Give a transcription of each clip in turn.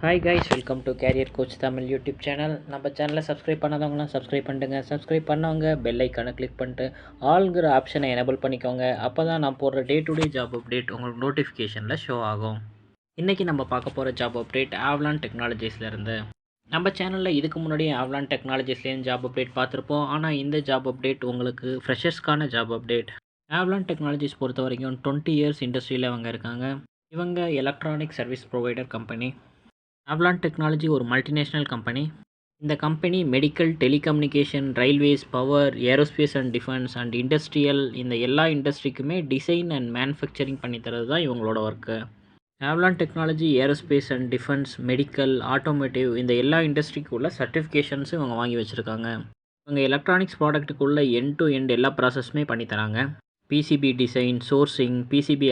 Hi guys welcome to career coach Tamil YouTube channel நம்ம சேனலை subscribe பண்ணாதவங்களாம் subscribe பண்ணிட்டுங்க சப்ஸ்கிரைப் பண்ணவங்க பெல் ஐக்கானை கிளிக் பண்ணிட்டு ஆளுங்கிற ஆப்ஷனை எனபிள் பண்ணிக்கோங்க. அப்போ தான் நான் போடுற day to day job update உங்களுக்கு நோட்டிஃபிகேஷனில் ஷோ ஆகும். இன்றைக்கி நம்ம பார்க்க போகிற ஜாப் அப்டேட் ஆவ்லான் டெக்னாலஜிஸ்லேருந்து நம்ம சேனலில் இதுக்கு முன்னாடி ஆவ்லான் டெக்னாலஜிஸ்லேயும் ஜாப் அப்டேட் பார்த்துருப்போம். ஆனால் இந்த ஜாப் அப்டேட் உங்களுக்கு ஃப்ரெஷர்ஸ்க்கான ஜாப் அப்டேட் ஆவ்லான் டெக்னாலஜிஸ் பொறுத்த வரைக்கும் டுவெண்ட்டி இயர்ஸ் இண்டஸ்ட்ரியில் அவங்க இருக்காங்க. இவங்க electronic service provider company Avalon technology ஒரு மல்டிநேஷ்னல் கம்பெனி இந்த company medical telecommunication railways power aerospace and defence and industrial இந்த எல்லா இண்டஸ்ட்ரிக்குமே டிசைன் அண்ட் மேனுஃபேக்சரிங் பண்ணி தரது தான் இவங்களோட work Avalon technology aerospace and defence medical automotive இந்த எல்லா இண்டஸ்ட்ரிக்குள்ள சர்டிஃபிகேஷன்ஸும் இவங்க வாங்கி வச்சுருக்காங்க. இவங்க எலக்ட்ரானிக்ஸ் ப்ராடக்ட்டுக்குள்ளே எண்ட் டு எண்ட் எல்லா ப்ராசஸுமே பண்ணி PCB PCB design sourcing PCB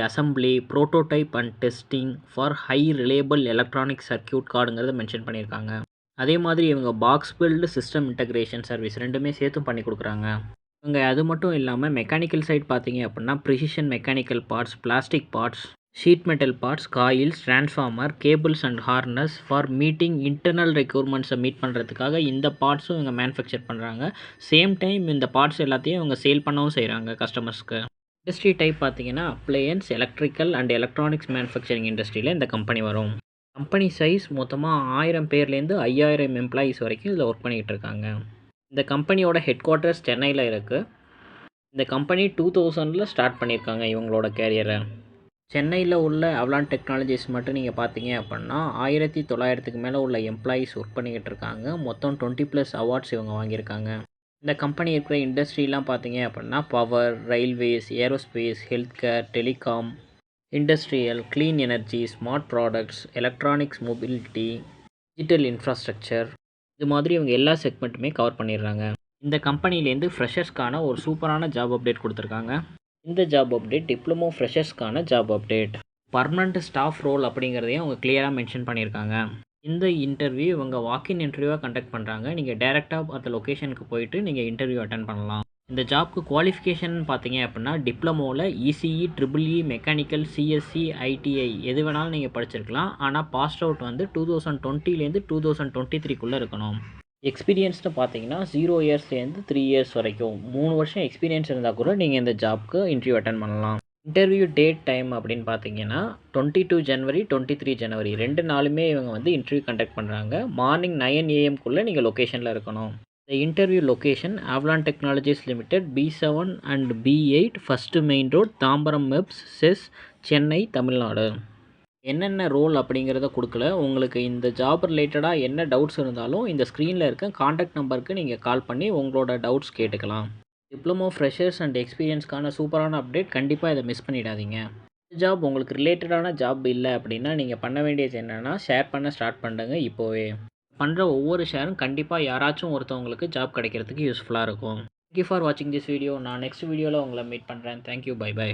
prototype and and testing for high electronic electronic cardங்கிறத கார்டுங்கிறத மென்ஷன் பண்ணியிருக்காங்க. அதே மாதிரி இவங்க box build system integration service ரெண்டுமே சேர்த்தும் பண்ணி கொடுக்குறாங்க. இவங்க அது மட்டும் இல்லாமல் மெக்கானிக்கல் சைட் பார்த்தீங்க அப்படின்னா precision mechanical parts plastic parts sheet metal parts coils transformer cables and harness for meeting internal ரெக்யூர்மெண்ட்ஸை meet பண்ணுறதுக்காக இந்த பார்ட்ஸும் இவங்க மேனுஃபேக்சர் பண்ணுறாங்க சேம் டைம் இந்த பார்ட்ஸ் எல்லாத்தையும் இவங்க சேல் பண்ணவும் செய்கிறாங்க கஸ்டமர்ஸ்க்கு இண்டஸ்ட்ரி டைப் பார்த்தீங்கன்னா appliance electrical and electronics manufacturing இண்டஸ்ட்ரியில் இந்த கம்பெனி வரும். கம்பெனி சைஸ் மொத்தமாக ஆயிரம் பேர்லேருந்து ஐயாயிரம் எம்ப்ளாயீஸ் வரைக்கும் இதில் ஒர்க் பண்ணிகிட்டு இருக்காங்க. இந்த கம்பெனியோட ஹெட் குவார்ட்டர்ஸ் சென்னையில் இருக்குது இந்த கம்பெனி டூ தௌசண்டில் ஸ்டார்ட் பண்ணியிருக்காங்க இவங்களோட கேரியரை சென்னையில் உள்ள அவலான் டெக்னாலஜிஸ் மட்டும் நீங்கள் பார்த்தீங்க அப்படின்னா ஆயிரத்தி தொள்ளாயிரத்துக்கு மேலே உள்ள எம்ப்ளாயீஸ் ஒர்க் பண்ணிக்கிட்டு இருக்காங்க. மொத்தம் டுவெண்ட்டி ப்ளஸ் அவார்ட்ஸ் இவங்க வாங்கியிருக்காங்க. இந்த கம்பெனி இருக்கிற இண்டஸ்ட்ரிலாம் பார்த்தீங்க அப்படின்னா power railways aerospace health care telecom industrial clean energy smart products electronics mobility digital infrastructure இது மாதிரி இவங்க எல்லா செக்மெண்ட்டுமே கவர் பண்ணிடுறாங்க. இந்த கம்பெனிலேருந்து ஃப்ரெஷர்ஸ்க்கான ஒரு சூப்பரான ஜாப் அப்டேட் கொடுத்துருக்காங்க. இந்த job update diploma ஃப்ரெஷர்ஸ்க்கான job update permanent staff role அப்படிங்கிறதையும் அவங்க கிளியராக மென்ஷன் பண்ணியிருக்காங்க. இந்த இன்டர்வியூ இவங்க வாக்கின் இன்டர்வியூவாக கண்டக்ட் பண்ணுறாங்க நீங்கள் டேரெக்டாக அந்த லொக்கேஷனுக்கு போயிட்டு நீங்கள் இன்டர்வியூ அட்டன் பண்ணலாம். இந்த ஜாப்க்கு குவாலிஃபிகேஷன் பார்த்தீங்க அப்படின்னா டிப்ளமோவில் ECE triple E mechanical CSC ITI எது வேணாலும் நீங்கள் படிச்சிருக்கலாம். ஆனால் பாஸ்ட் அவுட் வந்து டூ தௌசண்ட் டுவெண்ட்டிலேருந்து டூ தௌசண்ட் டுவெண்ட்டி த்ரீக்குள்ளே இருக்கணும். எக்ஸ்பீரியன்ஸ்னு பார்த்தீங்கன்னா ஜீரோ இயர்ஸ்லேருந்து த்ரீ இயர்ஸ் வரைக்கும். மூணு வருஷம் எக்ஸ்பீரியன்ஸ் இருந்தால் கூட நீங்கள் இந்த ஜாப்க்கு இன்டர்வியூ அட்டன் பண்ணலாம். இன்டர்வியூ டேட் டைம் அப்படின்னு பார்த்தீங்கன்னா டுவெண்ட்டி டூ ஜனவரி டுவெண்ட்டி த்ரீ ஜனவரி ரெண்டு நாளுமே இவங்க வந்து இன்டர்வியூ கண்டக்ட் பண்ணுறாங்க மார்னிங் நைன் ஏஎம்குள்ளே நீங்கள் லொக்கேஷனில் இருக்கணும். இந்த interview location Avalon technologies limited B seven and B eight first main road Tambaram MEPZ SEZ Chennai Tamil Nadu என்னென்ன ரோல் அப்படிங்கிறத கொடுக்கல. உங்களுக்கு இந்த ஜாப் ரிலேட்டடாக என்ன டவுட்ஸ் இருந்தாலும் இந்த ஸ்க்ரீனில் இருக்க காண்டாக்ட் நம்பருக்கு நீங்கள் கால் பண்ணி உங்களோட டவுட்ஸ் கேட்டுக்கலாம். டிப்ளமோ ஃப்ரெஷர்ஸ் அண்ட் எக்ஸ்பீரியன்ஸ்க்கான சூப்பரான அப்டேட் கண்டிப்பாக இதை மிஸ் பண்ணிடாதீங்க. ஜாப் உங்களுக்கு ரிலேட்டடான ஜாப் இல்லை அப்படின்னா நீங்கள் பண்ண வேண்டியது என்னென்னா ஷேர் பண்ண ஸ்டார்ட் பண்ணுங்க இப்போவே. பண்ணுற ஒவ்வொரு ஷேரும் கண்டிப்பாக யாராச்சும் ஒருத்தவங்களுக்கு ஜாப் கிடைக்கிறதுக்கு யூஸ்ஃபுல்லாக இருக்கும். தேங்க்யூ ஃபார் வாட்சிங் திஸ் வீடியோ நான் நெக்ஸ்ட் வீடியோவில் உங்களை மீட் பண்ணுறேன் தேங்க்யூ பை பை